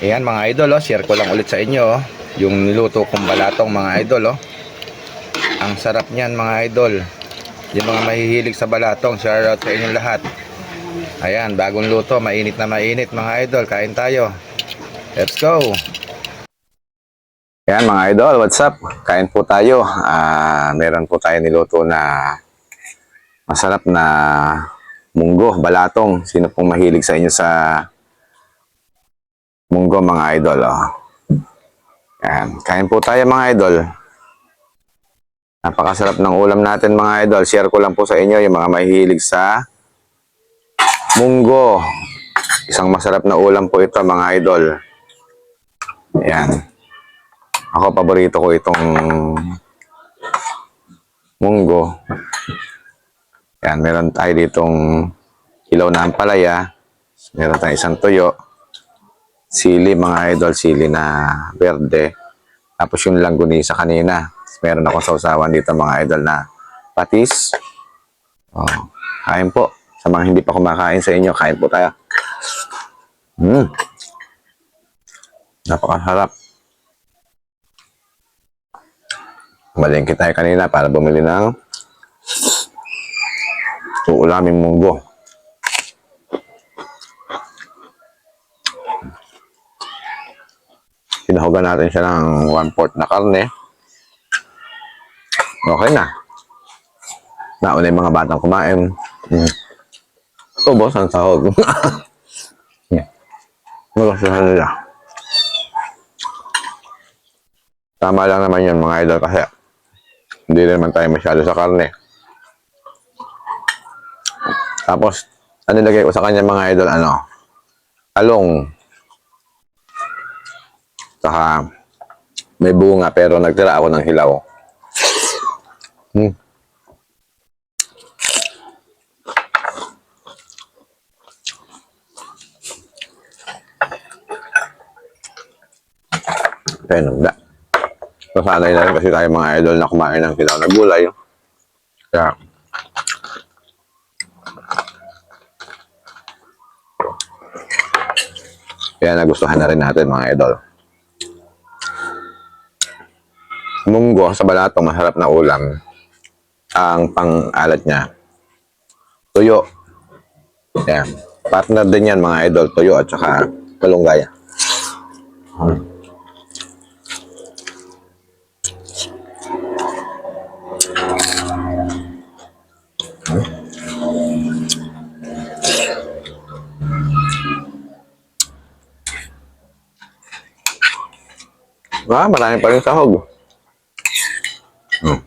Ayan mga idol, oh, share ko lang ulit sa inyo oh, yung niluto kong balatong mga idol. Oh. Ang sarap niyan mga idol. Yung mga mahihilig sa balatong, share out sa inyong lahat. Ayan, bagong luto, mainit na mainit mga idol. Kain tayo. Let's go! Ayan mga idol, what's up? Kain po tayo. Ah, meron po tayo niluto na masarap na munggo, balatong. Sino pong mahilig sa inyo sa munggo mga idol. Oh. Ayan, kain po tayo mga idol. Napakasarap ng ulam natin mga idol. Share ko lang po sa inyo yung mga mahilig sa munggo. Isang masarap na ulam po ito mga idol. Ayan. Ako, paborito ko itong munggo. Ayan, meron tayo ditong ilaw na ampalaya. Meron tayong isang tuyo. Sili, mga idol, sili na verde. Tapos yung langgunisa kanina. Meron akong sausawan dito, mga idol, na patis. Oh, kain po. Sa mga hindi pa kumakain sa inyo, kain po tayo. Mm. Napakasarap. Malingki tayo kanina para bumili ng uulaming munggo. Sinahugan natin siya ng one-fourth na karne. Okay na. Nauna yung mga batang kumain. Mm. Ubos ang sahog. Magkasuhan nila. Tama lang naman yun mga idol kasi hindi naman tayo masyado sa karne. Tapos, ano nilagay ko sa kanya mga idol, ano? Talong. Saka, may bunga pero nagtira ako ng hilaw. Hmm. Nagda. Nasanay na rin kasi tayo mga idol na kumain ng hilaw na gulay. Kaya, kaya nagustuhan na rin natin mga idol. Munggo sa balatong masarap na ulam. Ang pang-alat niya, tuyo. Yan. Partner din yan mga idol, tuyo at saka malunggay. Hmm. Ah, marami pa rin sahog. Hmm.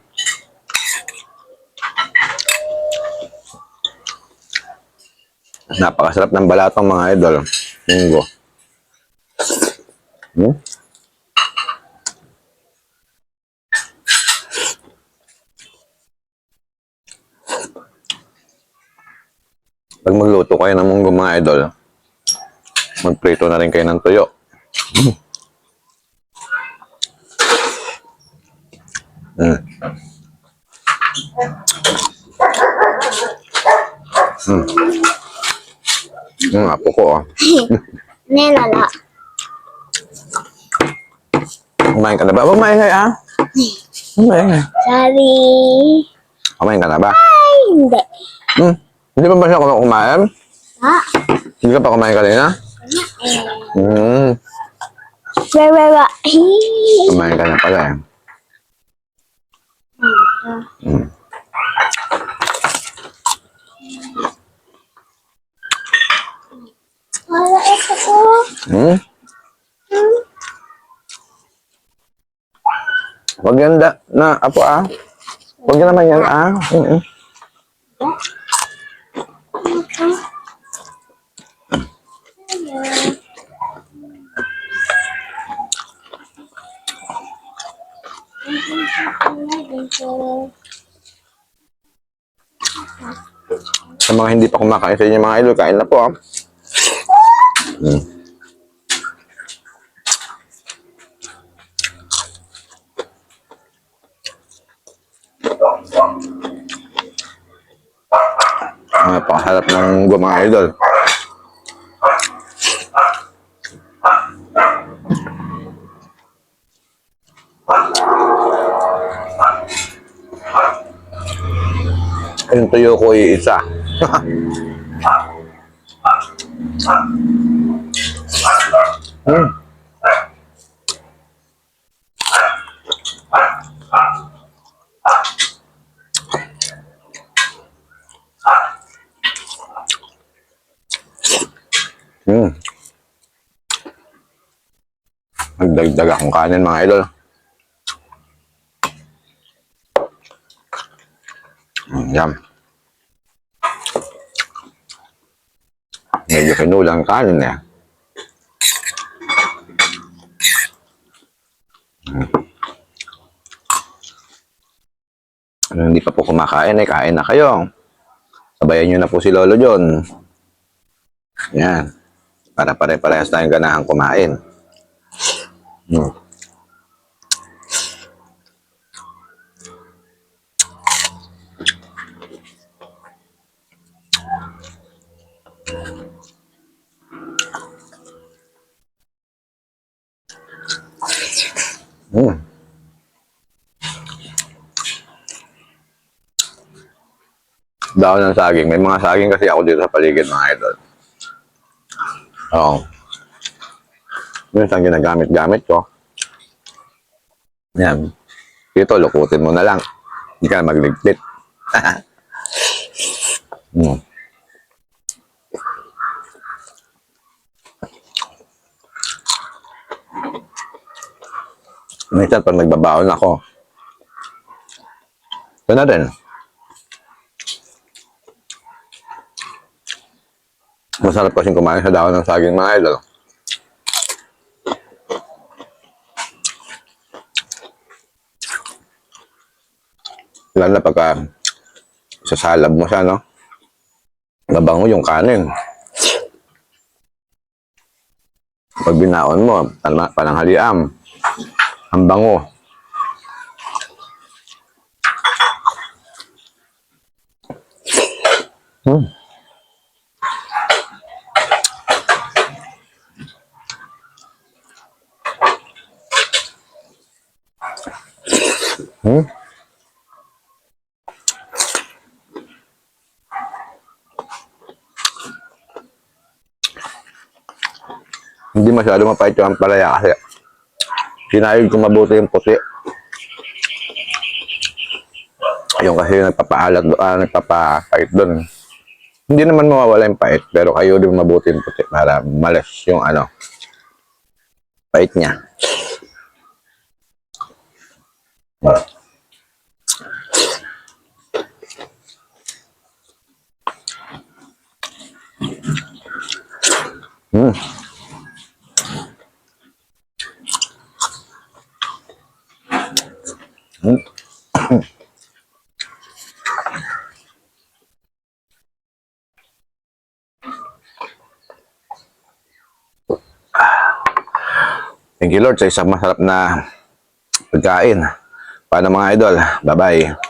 Napakasarap ng balatong mga idol. Munggo. Hmm? Pag magluto kayo ng munggo mga idol, magprito na rin kayo ng tuyo. Mm. Mm. Yung apo ko, oh. Nilala. Kumain ka na ba? Huwag maingay, ah. Huwag maingay. Sorry. Kumain ka na ba? Ay, hindi. Hmm. Hindi pa ba siya kum- kumain? Ha? Hindi ka pa kumain kanina? Hmm. Wait, wait, wait. Kumain ka na pala, eh. Hmm. Wala ito ko. Hmm? Huwag yan da, na, apo, ah. Huwag yan naman yan, ah. Mm-mm. Sa mga hindi pa kumakain sa inyo mga idol, kain na po, ah. Hmm. harap ng gua mga idol. Yung tuyo ko ay isa. Hmm. Magdagdag akong kanin mga idol. Mm, Yum. Medyo kinulang kanin eh. Mm. Ano, hindi pa po kumakain eh, kain na kayo. Sabayan nyo na po si Lolo John. Yan. Para pare-parehas tayong ganahan kumain. Hmm. Hmm. Daon ng saging. May mga saging kasi ako dito sa paligid mga idol. Oo. Minsan ginagamit-gamit ko. Yan. Dito, lukutin mo na lang. Hindi ka magligpit. hmm. Minsan pag nagbabaon ako, ito na rin. Masarap kasing kumain sa dahon ng saging mga idol. Lalo na pagka sasalab mo siya, no? Mabango yung kanin. Pag binaon mo, pan- pananghaliam, ang bango. Hmm? Hindi masyado mapait yung ampalaya kasi sinayod ko mabuti yung puti. Yung kasi yung nagpapaalat doon, ah, nagpapait doon. Hindi naman mawawala yung pait, pero kayo din mabuti yung puti para malas yung ano, pait niya. Hmm. Thank you Lord sa isang masarap na pagkain. Paano mga idol? Bye-bye.